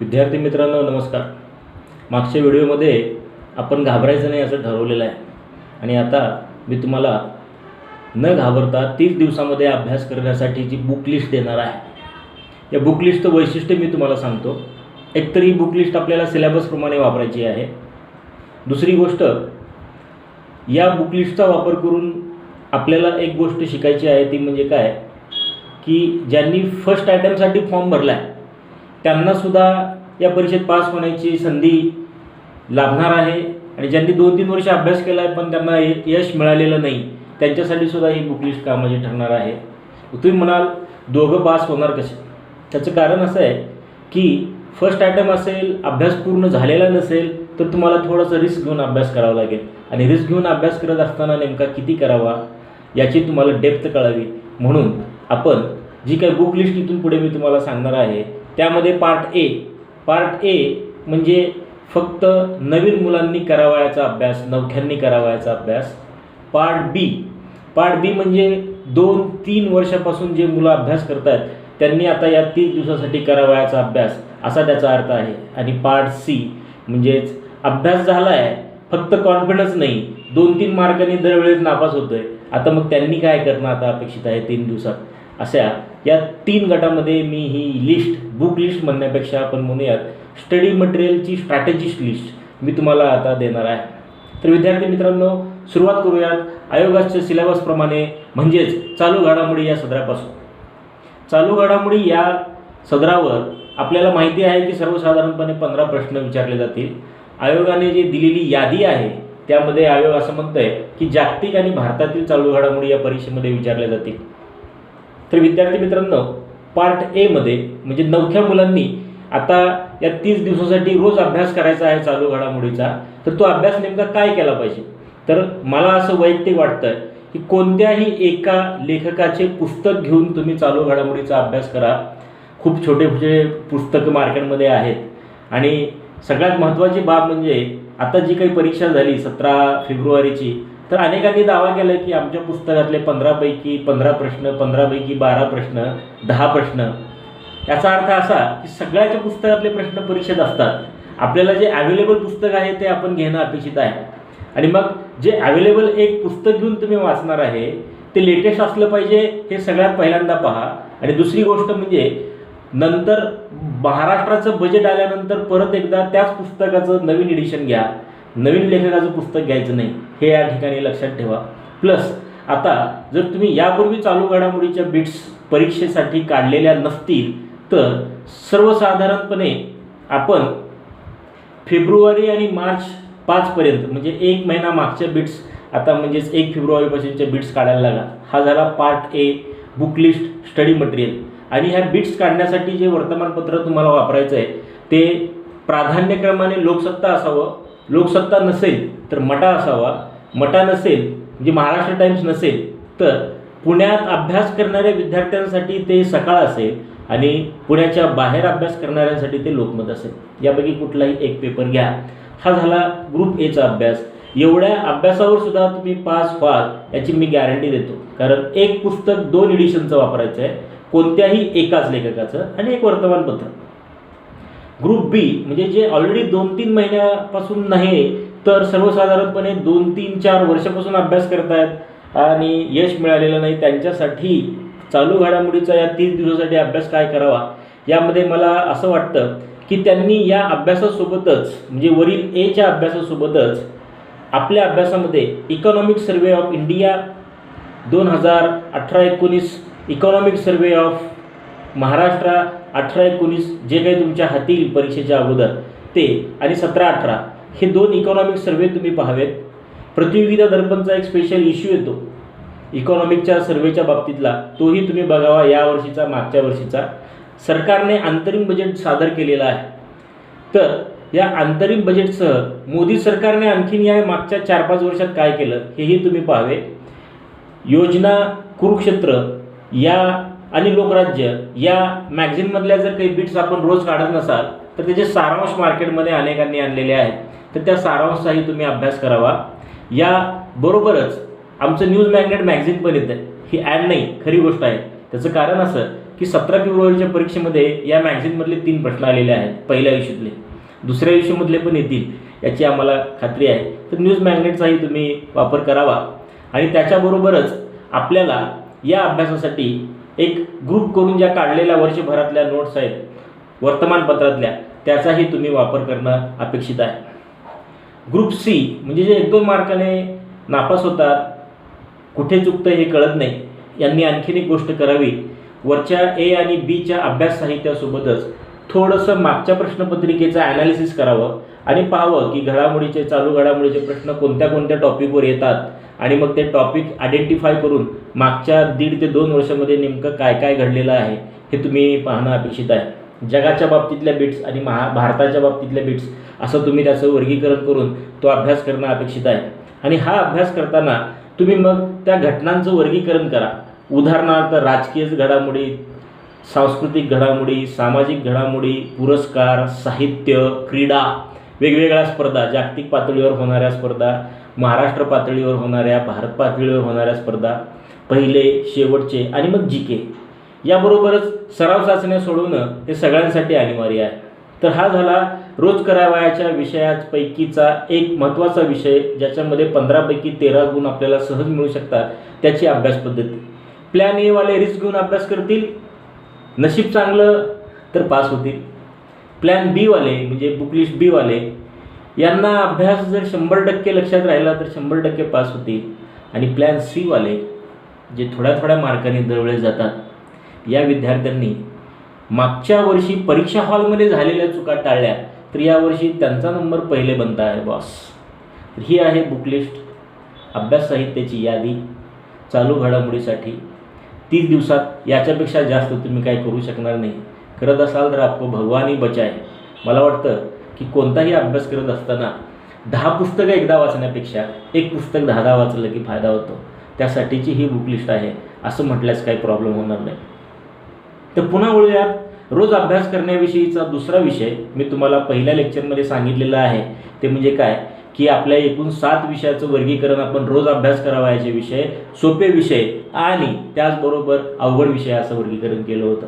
विद्यार्थी मित्रांनो नमस्कार. मागच्या व्हिडिओमध्ये आपण घाबरायचं नाही असं ठरवलेलं आहे. आणि आता मी तुम्हाला न घाबरता तीस दिवसामध्ये अभ्यास करण्यासाठी जी बुक लिस्ट देणार आहे. या बुक लिस्टचं वैशिष्ट्य मी तुम्हाला सांगतो. एकतर ही बुक लिस्ट आपल्याला सिलेबसप्रमाणे वापरायची आहे. दुसरी गोष्ट या बुक लिस्टचा वापर करून आपल्याला एक गोष्ट शिकायची आहे ती म्हणजे काय? की ज्यांनी फर्स्ट आयटमसाठी फॉर्म भरला आहे त्यांनासुद्धा या परीक्षेत पास होण्याची संधी लाभणार आहे. आणि ज्यांनी दोन तीन वर्ष अभ्यास केला आहे पण त्यांना यश मिळालेलं नाही त्यांच्यासाठी सुद्धा ही बुक लिस्ट कामाची ठरणार आहे. तुम्ही म्हणाल दोघं पास होणार कसे? त्याचं कारण असं आहे की फर्स्ट आयटम असेल अभ्यास पूर्ण झालेला नसेल तर तुम्हाला थोडासा रिस्क घेऊन अभ्यास करावा लागेल. आणि रिस्क घेऊन अभ्यास करत असताना नेमका किती करावा याची तुम्हाला डेप्थ कळावी. म्हणून आपण जी काही बुक लिस्ट इथून पुढे मी तुम्हाला सांगणार आहे त्यामध्ये पार्ट ए पार्ट ए म्हणजे फक्त नवीन मुलांनी करावयाचा अभ्यास नवख्यांनी करावयाचा अभ्यास. पार्ट बी पार्ट बी म्हणजे दोन तीन वर्षापासून जे मुलं अभ्यास करत आहेत त्यांनी आता या तीस दिवसासाठी करावयाचा अभ्यास असा त्याचा अर्थ आहे. आणि पार्ट सी म्हणजेच अभ्यास झाला आहे फक्त कॉन्फिडन्स नाही. दोन तीन मार्कांनी दरवेळेस नापास होतोय. आता मग त्यांनी काय करणं आता अपेक्षित आहे तीन दिवसात? अशा या तीन गटामध्ये मी ही लिस्ट बुक लिस्ट म्हणण्यापेक्षा आपण म्हणूयात स्टडी मटेरियलची स्ट्रॅटेजिस्ट लिस्ट मी तुम्हाला आता देणार आहे. तर विद्यार्थी मित्रांनो सुरुवात करूयात. आयोगाच्या सिलेबसप्रमाणे म्हणजेच चालू घडामोडी या सदरापासून. चालू घडामोडी या सदरावर आपल्याला माहिती आहे की सर्वसाधारणपणे पंधरा प्रश्न विचारले जातील. आयोगाने जी दिलेली यादी आहे त्यामध्ये आयोग असं म्हणतोय की जागतिक आणि भारतातील चालू घडामोडी या परीक्षेमध्ये विचारल्या जातील. तर विद्यार्थी मित्रांनो पार्ट एमध्ये म्हणजे नवख्या मुलांनी आता या तीस दिवसासाठी रोज अभ्यास करायचा आहे चालू घडामोडीचा तर तो अभ्यास नेमका काय केला पाहिजे? तर मला असं वैयक्तिक वाटतं की कोणत्याही एका लेखकाचे पुस्तक घेऊन तुम्ही चालू घडामोडीचा अभ्यास करा. खूप छोटे छोटे पुस्तकं मार्केटमध्ये आहेत. आणि सगळ्यात महत्त्वाची बाब म्हणजे आता जी काही परीक्षा झाली सतरा फेब्रुवारीची तर अनेकांनी दावा केला की आमच्या पुस्तकातले पंधरापैकी पंधरा प्रश्न पंधरापैकी बारा प्रश्न दहा प्रश्न याचा अर्थ असा की सगळ्याच्या पुस्तकातले प्रश्न परीक्षेत असतात. आपल्याला जे अवेलेबल पुस्तक आहे ते आपण घेणं अपेक्षित आहे. आणि मग जे अवेलेबल एक पुस्तक घेऊन तुम्ही वाचणार आहे ते लेटेस्ट असलं पाहिजे हे सगळ्यात पहिल्यांदा पहा. आणि दुसरी गोष्ट म्हणजे नंतर महाराष्ट्राचं बजेट आल्यानंतर परत एकदा त्याच पुस्तकाचं नवीन एडिशन घ्या. नवीन लेखकाचं पुस्तक घ्यायचं नाही हे या ठिकाणी लक्षात ठेवा. प्लस आता जर तुम्ही यापूर्वी चालू घडामोडीच्या बिट्स परीक्षेसाठी काढलेल्या नसतील तर सर्वसाधारणपणे आपण फेब्रुवारी आणि मार्च पाचपर्यंत म्हणजे एक महिना मागच्या बिट्स आता म्हणजेच एक फेब्रुवारीपासूनच्या बिट्स काढायला लागा. हा झाला part A book list study material आणि ह्या बिट्स काढण्यासाठी जे वर्तमानपत्र तुम्हाला वापरायचं आहे ते प्राधान्यक्रमाने लोकसत्ता असावं लोकसत्ता नसेल तर मटा असावा. मटा नसेल म्हणजे महाराष्ट्र टाइम्स नसेल तर पुण्यात अभ्यास करणाऱ्या विद्यार्थ्यांसाठी ते सकाळ असेल आणि पुण्याच्या बाहेर अभ्यास करणाऱ्यांसाठी ते लोकमत असेल. यापैकी कुठलाही एक पेपर घ्या. हा झाला ग्रुप एचा अभ्यास. एवढ्या अभ्यासावर सुद्धा तुम्ही पास व्हाल याची मी गॅरंटी देतो. कारण एक पुस्तक दोन एडिशनचं वापरायचं आहे कोणत्याही एकाच लेखकाचं आणि एक वर्तमानपत्र. ग्रुप बी म्हणजे जे ऑलरेडी दोन तीन महिन्यापासून नाही तर सर्वसाधारणपणे दोन तीन चार वर्षापासून अभ्यास करतायत आणि यश मिळालेलं नाही त्यांच्यासाठी चालू घडामोडीचा या तीस दिवसासाठी अभ्यास काय करावा? यामध्ये मला असं वाटतं की त्यांनी या अभ्यासासोबतच म्हणजे वरील एच्या अभ्यासासोबतच आपल्या अभ्यासामध्ये इकॉनॉमिक सर्वे ऑफ इंडिया दोन हजार अठरा एकोणीस इकॉनॉमिक सर्वे ऑफ महाराष्ट्र अठरा एकोणीस जे काही तुमच्या हाती येईल परीक्षेच्या अगोदर ते आणि सतरा अठरा हे दोन इकॉनॉमिक सर्वे तुम्ही पाहावेत. प्रतियोगिता दर्पणचा एक स्पेशल इश्यू येतो. इकॉनॉमिकच्या सर्वेच्या बाबतीतला तोही तुम्ही बघावा या वर्षीचा मागच्या वर्षीचा. सरकारने अंतरिम बजेट सादर केलेलं आहे. तर या अंतरिम बजेटसह मोदी सरकारने आणखीन या मागच्या चार पाच वर्षात काय केलं हेही तुम्ही पाहावे. योजना कुरुक्षेत्र या आणि लोकराज्य या मॅगझिनमधल्या जर काही बिट्स आपण रोज काढत नसाल तर त्याचे सारांश मार्केटमध्ये अनेकांनी आणलेले आहेत. तर त्या सारांशचाही तुम्ही अभ्यास करावा. या बरोबरच आमचं न्यूज मॅग्नेट मॅगझिन पण येतं ही ॲड नाही खरी गोष्ट आहे. त्याचं कारण असं की सतरा फेब्रुवारीच्या परीक्षेमध्ये या मॅगझिनमधले तीन प्रश्न आलेले आहेत पहिल्या इश्यूतले दुसऱ्या इश्यूमधले पण येतील याची आम्हाला खात्री आहे. तर न्यूज मॅग्नेटचाही तुम्ही वापर करावा. आणि त्याच्याबरोबरच आपल्याला या अभ्यासासाठी एक ग्रुप करून ज्या काढलेल्या वर्षभरातल्या नोट्स आहेत वर्तमानपत्रातल्या त्याचाही तुम्ही वापर करणं अपेक्षित आहे. ग्रुप सी म्हणजे जे एक दोन मार्काने नापास होतात कुठे चुकतं हे कळत नाही. यांनी आणखीन एक गोष्ट करावी. वरच्या ए आणि बीच्या अभ्यास साहित्यासोबतच थोडंसं मागच्या प्रश्नपत्रिकेचं ॲनालिसिस करावं आणि पाहावं की घडामोडीचे चालू घडामोडीचे प्रश्न कोणत्या कोणत्या टॉपिकवर येतात आणि मग ते टॉपिक आयडेंटिफाय करून मागच्या दीड ते दोन वर्षामध्ये नेमकं काय काय घडलेलं आहे हे तुम्ही पाहणं अपेक्षित आहे. जगाच्या बाबतीतल्या बिट्स आणि महा भारताच्या बाबतीतल्या बिट्स असं तुम्ही त्याचं वर्गीकरण करून तो अभ्यास करणं अपेक्षित आहे. आणि हा अभ्यास करताना तुम्ही मग त्या घटनांचं वर्गीकरण करा. उदाहरणार्थ राजकीय घडामोडी सांस्कृतिक घडामोडी सामाजिक घडामोडी पुरस्कार साहित्य क्रीडा वेगवेगळ्या स्पर्धा जागतिक पातळीवर होणाऱ्या स्पर्धा महाराष्ट्र पातळीवर होणाऱ्या भारत पातळीवर होणाऱ्या स्पर्धा पहिले शेवटचे आणि मग जी के. याबरोबरच सराव चाचण्या सोडवणं हे सगळ्यांसाठी अनिवार्य आहे. तर हा झाला रोज करावयाच्या विषयापैकीचा एक महत्त्वाचा विषय ज्याच्यामध्ये पंधरापैकी तेरा गुण आपल्याला सहज मिळू शकतात त्याची अभ्यास पद्धती. प्लॅन एवाले रिस्क घेऊन अभ्यास करतील नशीब चांगलं तर पास होतील. प्लॅन बीवाले म्हणजे बुकलिस्ट बीवाले यांना अभ्यास जर शंभर टक्के लक्षात राहिला तर शंभर टक्के पास होतील. आणि प्लॅन सीवाले जे थोड्या थोड्या मार्काने दरवेळेस जातात या विद्यार्थ्यांनी मागच्या वर्षी परीक्षा हॉलमध्ये झालेल्या चुका टाळल्या तर यावर्षी त्यांचा नंबर पहिले बनता आहे बॉस तर ही आहे बुकलिस्ट अभ्यास साहित्याची यादी. चालू घडामोडीसाठी तीस दिवसात याच्यापेक्षा जास्त तुम्ही काही करू शकणार नाही. करत असाल तर आपको भगवानही बचाय. मला वाटतं की कोणताही अभ्यास करत असताना दहा पुस्तकं एकदा वाचण्यापेक्षा एक पुस्तक दहा दहा वाचलं की फायदा होतो. त्यासाठीची ही बुकलिस्ट आहे. असं म्हटल्यास काही प्रॉब्लेम होणार नाही. तर पुन्हा वळूयात. रोज अभ्यास करण्याविषयीचा दुसरा विषय मी तुम्हाला पहिल्या लेक्चरमध्ये सांगितलेला आहे. ते म्हणजे काय? की आपल्या एकूण सात विषयाचं वर्गीकरण आपण रोज अभ्यास करावा याचे विषय सोपे विषय आणि त्याचबरोबर अवघड विषय असं वर्गीकरण केलं होतं.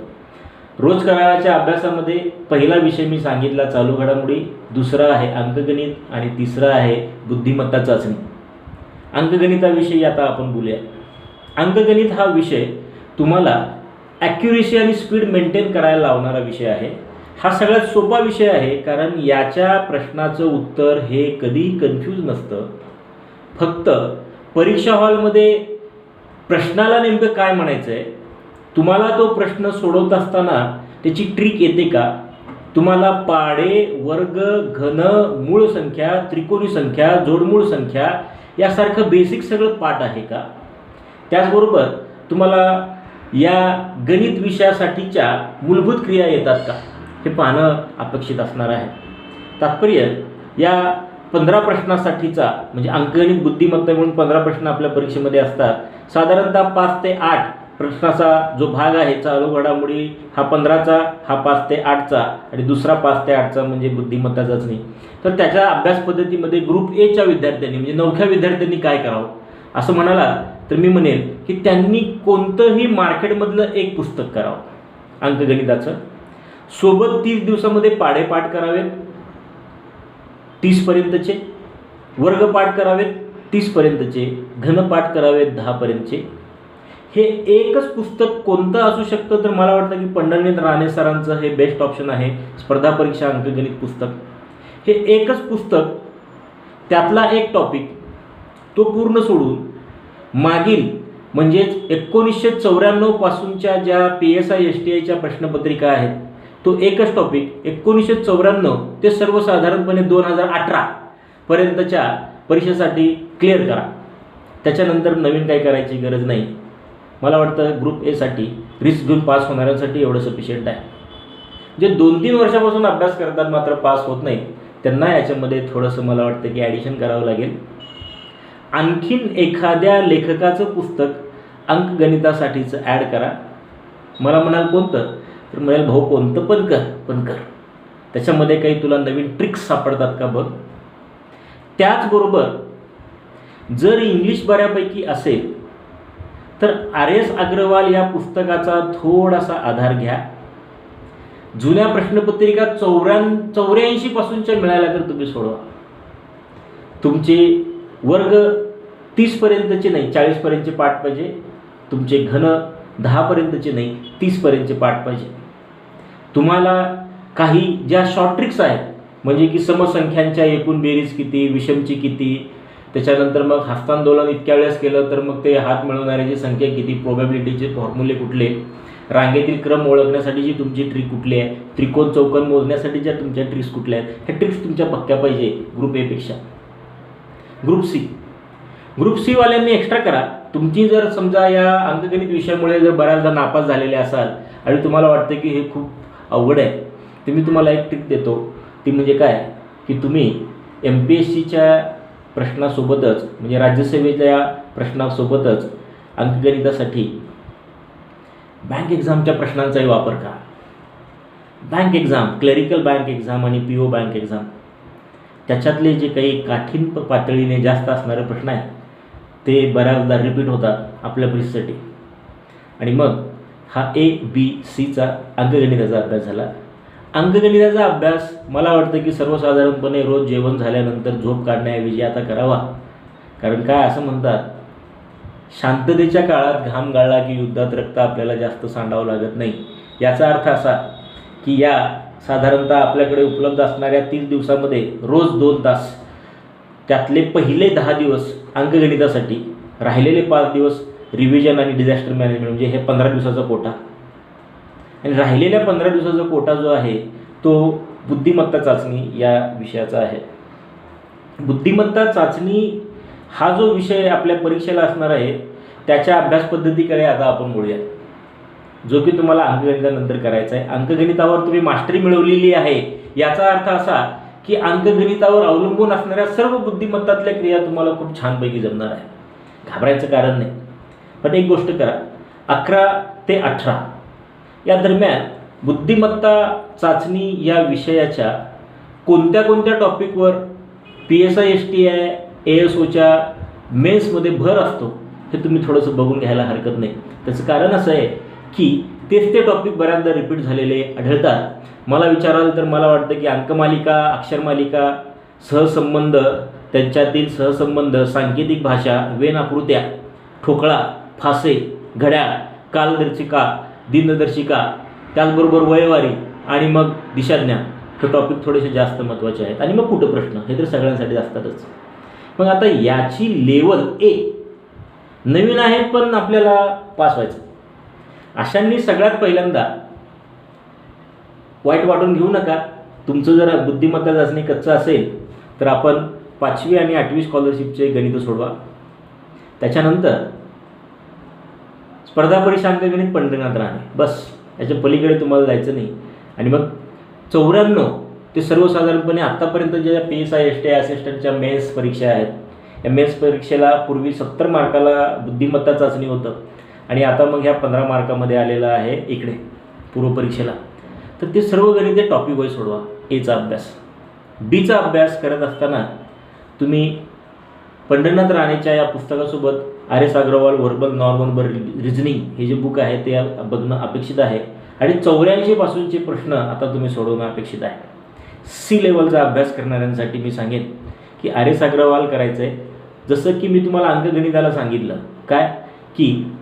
रोज करावयाच्या अभ्यासामध्ये पहिला विषय मी सांगितला चालू घडामोडी दुसरा आहे अंकगणित आणि तिसरा आहे बुद्धिमत्ता चाचणी. अंकगणिताविषयी आता आपण बोलूया. अंकगणित हा विषय तुम्हाला ॲक्युरेसी आणि स्पीड मेंटेन करायला लावणारा विषय आहे. हा सगळ्यात सोपा विषय आहे कारण याच्या प्रश्नाचं उत्तर हे कधीही कन्फ्यूज नसतं. फक्त परीक्षा हॉलमध्ये प्रश्नाला नेमकं काय म्हणायचं आहे तुम्हाला तो प्रश्न सोडवत असताना त्याची ट्रिक येते का? तुम्हाला पाडे वर्ग घन मूळ संख्या त्रिकोणी संख्या जोडमूळ संख्या यासारखं बेसिक सगळं पाठ आहे का? त्याचबरोबर तुम्हाला या गणित विषयासाठीच्या मूलभूत क्रिया येतात का? हे पाहणं अपेक्षित असणार आहे. तात्पर्य या पंधरा प्रश्नासाठीचा म्हणजे अंकगणित बुद्धिमत्ता म्हणून पंधरा प्रश्न आपल्या परीक्षेमध्ये असतात. साधारणतः पाच ते आठ प्रश्नाचा जो भाग आहे चालू घडामोडी हा पंधराचा हा पाच ते आठचा आणि दुसरा पाच ते आठचा म्हणजे बुद्धिमत्ता चाचणी तर त्याच्या अभ्यास पद्धतीमध्ये ग्रुप एच्या विद्यार्थ्यांनी म्हणजे नवख्या विद्यार्थ्यांनी काय करावं? असं म्हणाला तर मी म्हणेन की त्यांनी कोणतंही मार्केटमधलं एक पुस्तक करावं. अंकगणिताचं. सोबत तीस दिवसामध्ये पाडेपाठ करावेत. तीसपर्यंतचे वर्गपाठ करावेत. तीसपर्यंतचे घनपाठ करावेत. दहापर्यंतचे हे एकच पुस्तक कोणतं असू शकतं तर मला वाटतं की पंढरनाथ राणे सरांचं हे बेस्ट ऑप्शन आहे. स्पर्धा परीक्षा अंकगणित पुस्तक. हे एकच पुस्तक त्यातला एक टॉपिक तो पूर्ण सोडून मागील म्हणजेच एकोणीसशे चौऱ्याण्णवपासूनच्या ज्या P S I S T आयच्या प्रश्नपत्रिका आहेत तो एकच टॉपिक एकोणीसशे चौऱ्याण्णव ते सर्वसाधारणपणे दोन हजार अठरा पर्यंतच्या परीक्षेसाठी क्लिअर करा. त्याच्यानंतर नवीन काही करायची गरज नाही. मला वाटतं ग्रुप एसाठी रिस्क घेऊन पास होणाऱ्यांसाठी एवढं सफिशियंट आहे. जे दोन तीन वर्षापासून अभ्यास करतात मात्र पास होत नाहीत त्यांना याच्यामध्ये थोडंसं मला वाटतं की ॲडिशन करावं लागेल. आणखीन एखाद्या लेखकाचं पुस्तक अंकगणितासाठीचं ॲड करा. मला म्हणाल कोणतं? तर म्हणाल भाऊ कोणतं पण कर पण कर. त्याच्यामध्ये काही तुला नवीन ट्रिक्स सापडतात का बघ? त्याचबरोबर जर इंग्लिश बऱ्यापैकी असेल तर आर एस अग्रवाल या पुस्तकाचा थोडासा आधार घ्या. जुन्या प्रश्नपत्रिका चौऱ्यां चौऱ्याऐंशीपासूनच्या मिळाल्या तर तुम्ही सोडवा. तुमचे वर्ग तीसपर्यंतचे नाही चाळीसपर्यंतचे पाठ पाहिजे. तुमचे घन दहापर्यंतचे नाही तीसपर्यंतचे पाठ पाहिजे. तुम्हाला काही ज्या शॉर्ट ट्रिक्स आहेत म्हणजे की समसंख्यांच्या एकूण बेरीज किती विषमची किती त्याच्यानंतर मग हस्तांदोलन इतक्या वेळेस केलं तर मग ते हात मिळवणाऱ्याची संख्या किती प्रोबॅबिलिटीचे फॉर्म्युले कुठले रांगेतील क्रम ओळखण्यासाठी जी तुमची ट्रिक कुठली आहे त्रिकोण चौकन मोजण्यासाठी ज्या तुमच्या ट्रिक्स कुठल्या आहेत ह्या ट्रिक्स तुमच्या पक्क्या पाहिजे ग्रुप एपेक्षा ग्रुप सी. ग्रुप सीवाल्यांनी एक्स्ट्रा करा. तुमची जर समजा या अंकगणित विषयामुळे जर बऱ्याचदा नापास झालेले असाल आणि तुम्हाला वाटतं की हे खूप अवघड आहे तर मी तुम्हाला एक ट्रिक देतो. ती म्हणजे काय? की तुम्ही एम पी एस सीच्या प्रश्नासोबतच म्हणजे राज्यसेवेच्या प्रश्नासोबतच अंकगणितासाठी बँक एक्झामच्या प्रश्नांचाही वापर करा. Bank exam clerical bank exam आणि पी ओ बँक एक्झाम त्याच्यातले जे काही काठीण पातळीने जास्त असणारे प्रश्न आहेत ते बऱ्याचदा रिपीट होतात आपल्या परीक्षेसाठी आणि मग हा ए बी सीचा अंकगणिताचा अभ्यास झाला. अंकगणिताचा अभ्यास मला वाटतं की सर्वसाधारणपणे रोज जेवण झाल्यानंतर झोप काढण्याऐवजी आता करावा. कारण काय असं म्हणतात शांततेच्या काळात घाम गाळला की युद्धात रक्त आपल्याला जास्त सांडावं लागत नाही. याचा अर्थ असा की या साधारणतः आपल्याकडे उपलब्ध असणाऱ्या तीस दिवसामध्ये रोज दोन तास त्यातले पहिले दहा दिवस अंकगणितासाठी राहिलेले पाच दिवस रिव्हिजन आणि डिझास्टर मॅनेजमेंट म्हणजे हे पंधरा दिवसाचा कोटा. आणि राहिलेल्या पंधरा दिवसाचा कोटा जो आहे तो बुद्धिमत्ता चाचणी या विषयाचा आहे. बुद्धिमत्ता चाचणी हा जो विषय आपल्या परीक्षेला असणार आहे त्याच्या अभ्यास पद्धतीकडे आता आपण बोलूया जो की तुम्हाला अंकगणितानंतर करायचा आहे. अंकगणितावर तुम्ही मास्टरी मिळवलेली आहे. याचा अर्थ असा की अंकगणितावर अवलंबून असणाऱ्या सर्व बुद्धिमत्तातल्या क्रिया तुम्हाला खूप छानपैकी जमणार आहे घाबरायचं कारण नाही. पण एक गोष्ट करा. अकरा ते अठरा या दरम्यान बुद्धिमत्ता चाचणी या विषयाच्या कोणत्या कोणत्या टॉपिकवर P S I S T I A S ओच्या मेन्समध्ये भर असतो हे तुम्ही थोडंसं बघून घ्यायला हरकत नाही. त्याचं कारण असं आहे की तेच ते टॉपिक बऱ्याचदा रिपीट झालेले आढळतात. मला विचाराल तर मला वाटतं की अंकमालिका अक्षरमालिका सहसंबंध त्यांच्यातील सहसंबंध सांकेतिक भाषा वेन आकृत्या ठोकळा फासे घड्याळ कालदर्शिका दिनदर्शिका त्याचबरोबर वयवारी आणि मग दिशाज्ञान हे टॉपिक थोडेसे जास्त महत्त्वाचे आहेत. आणि मग कुठं प्रश्न? हे तर सगळ्यांसाठी असतातच. मग आता याची लेवल ए नवीन आहे पण आपल्याला पास व्हायचं अशांनी सगळ्यात पहिल्यांदा वाईट वाटून घेऊ नका. तुमचं जर बुद्धिमत्ता चाचणी कच्चं असेल तर आपण पाचवी आणि आठवी स्कॉलरशिपचे गणित सोडवा. त्याच्यानंतर स्पर्धा परीक्षा अंकगणित पंढरीनाथ राहणे बस याच्या पलीकडे तुम्हाला जायचं नाही. आणि मग चौऱ्याण्णव ते सर्वसाधारणपणे आत्तापर्यंत ज्या P S I S T असिस्टंटच्या mains परीक्षा आहेत या मेन्स परीक्षेला पूर्वी सत्तर मार्काला बुद्धिमत्ता चाचणी होतं. आणि आता मग ह्या पंधरा मार्कामध्ये आलेला आहे इकडे पूर्वपरीक्षेला. तर ते सर्व गणिते टॉपिक वाईज सोडवा. एचा अभ्यास. बीचा अभ्यास करत असताना तुम्ही पंढरनाथ राणेच्या या पुस्तकासोबत R S Agarwal verbal normal reasoning हे जे बुक आहे ते बघणं अपेक्षित आहे. आणि चौऱ्याऐंशी पासूनचे प्रश्न आता तुम्ही सोडवणं अपेक्षित आहे. सी लेवलचा अभ्यास करणाऱ्यांसाठी मी सांगेन की आर एस अग्रवाल करायचं आहे जसं की मी तुम्हाला अंकगणिताला सांगितलं. काय? की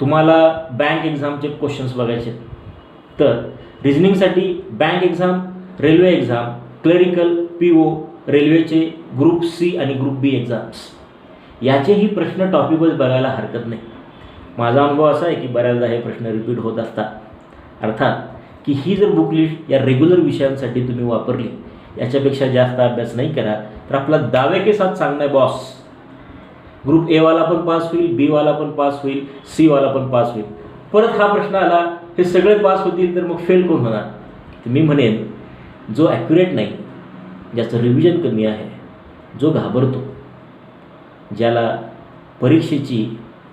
तुम्हाला बँक एक्झामचे क्वेश्चन्स बघायचे तर रिझनिंगसाठी bank exam railway exam clerical P O रेल्वेचे ग्रुप सी आणि ग्रुप बी एक्झाम्स याचेही प्रश्न टॉपिकवर बघायला हरकत नाही. माझा अनुभव असा आहे की बऱ्याचदा हे प्रश्न रिपीट होत असतात. अर्थात की ही जर बुक लिस्ट या रेग्युलर विषयांसाठी तुम्ही वापरली याच्यापेक्षा जास्त अभ्यास नाही करा तर आपला दावे के साथ सांगणं आहे बॉस ग्रुप एवाला पण पास होईल बी वाला पण पास होईल सी वाला पण पास होईल. परत हा प्रश्न आला हे सगळे पास होतील तर मग फेल कोण होणार? तर मी म्हणेन जो ॲक्युरेट नाही ज्याचं रिव्हिजन कमी आहे जो घाबरतो ज्याला परीक्षेची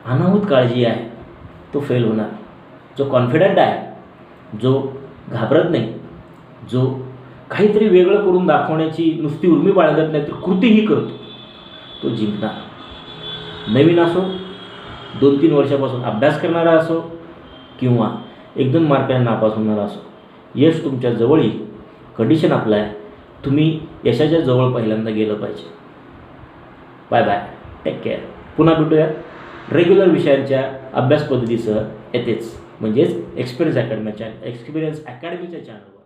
अनाहूत काळजी आहे तो फेल होणार. जो कॉन्फिडंट आहे जो घाबरत नाही जो काहीतरी वेगळं करून दाखवण्याची नुसती उर्मी बाळगत नाही तर कृतीही करतो. तो जिंकणार. नवीन असो दोन तीन वर्षापासून अभ्यास करणारा असो किंवा एकदम मार्काने नापास होणारा असो यश तुमच्या जवळ येईल कंडिशन आपलं आहे तुम्ही यशाच्या जवळ पहिल्यांदा गेलं पाहिजे. बाय बाय टेक केअर पुन्हा भेटूयात. रेग्युलर विषयांच्या अभ्यास पद्धतीसह येतेच. म्हणजेच एक्सपिरियन्स अकॅडमीच्या एक्सपिरियन्स अकॅडमीच्या चॅनलवर